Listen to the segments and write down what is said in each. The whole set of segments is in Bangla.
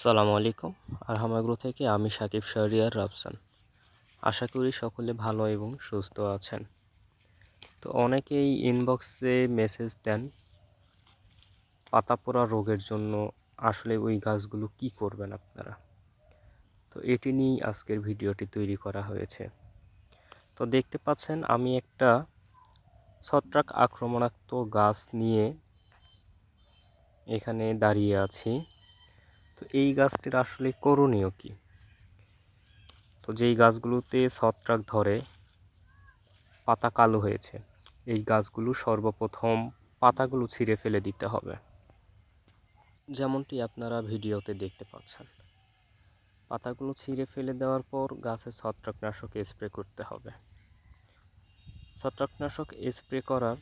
আসসালামু আলাইকুম। আর আরহামাগ্রো থেকে আমি সাকিব শাহরিয়ার রাফসান। আশা করি সকলে ভালো এবং সুস্থ আছেন। তো অনেকেই ইনবক্সে মেসেজ দেন পাতা পোড়া রোগের জন্য আসলে ওই গাছগুলো কি করবেন আপনারা? তো এটি নিয়েই আজকের ভিডিওটি তৈরি করা হয়েছে। তো দেখতে পাচ্ছেন, আমি একটা ছত্রাক আক্রমণাত্মক গাছ নিয়ে এখানে দাঁড়িয়ে আছি। তো এই গাছটির আসলে করণীয় কি? তো যেই গাছগুলোতে ছত্রাক ধরে, পাতা কালো হয়েছে, এই গাছগুলো সর্বপ্রথম পাতাগুলো ছিঁড়ে ফেলে দিতে হবে। যেমনটি আপনারা ভিডিওতে দেখতে পাচ্ছেন। পাতাগুলো ছিঁড়ে ফেলে দেওয়ার পর গাছে ছত্রাকনাশক স্প্রে করতে হবে। ছত্রাকনাশক স্প্রে করার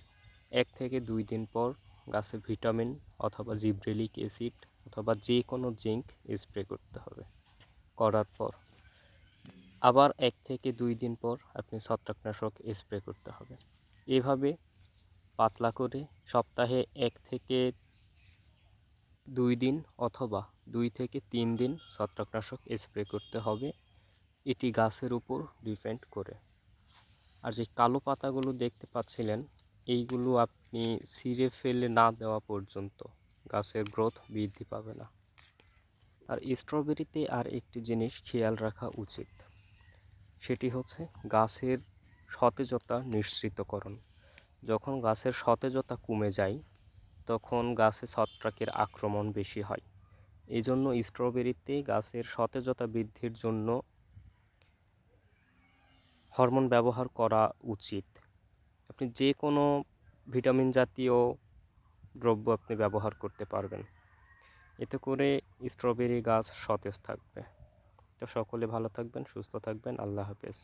এক থেকে দুই দিন পর গাছে ভিটামিন অথবা জিব্রেলিক অ্যাসিড অথবা যে কোনো জিঙ্ক স্প্রে করতে হবে করার পর। আবার এক থেকে দুই দিন পর আপনি ছত্রাকনাশক স্প্রে করতে হবে। এভাবে পাতলা করে সপ্তাহে এক থেকে দুই দিন অথবা দুই থেকে তিন দিন ছত্রাকনাশক স্প্রে করতে হবে। এটি গাছের উপর ডিপেন্ড করে। আর যে কালো পাতাগুলো দেখতে পাচ্ছিলেন, এইগুলো আপনি ছিঁড়ে ফেলে না দেওয়া পর্যন্ত গাছের গ্রোথ বৃদ্ধি পাবে না। আর স্ট্রবেরিতে আর একটি জিনিস খেয়াল রাখা উচিত, সেটি হচ্ছে গাছের সতেজতা নিশ্চিতকরণ। যখন গাছের সতেজতা কমে যায়, তখন গাছে ছত্রাকের আক্রমণ বেশি হয়। এই জন্য স্ট্রবেরিতে গাছের সতেজতা বৃদ্ধির জন্য হরমোন ব্যবহার করা উচিত। আপনি যে কোনো ভিটামিন জাতীয় দ্রব্য আপনি ব্যবহার করতে পারবেন। এতে করে স্ট্রবেরি গাছ সতেজ থাকবে। তো সকলে ভালো থাকবেন, সুস্থ থাকবেন। আল্লাহ হাফেজ।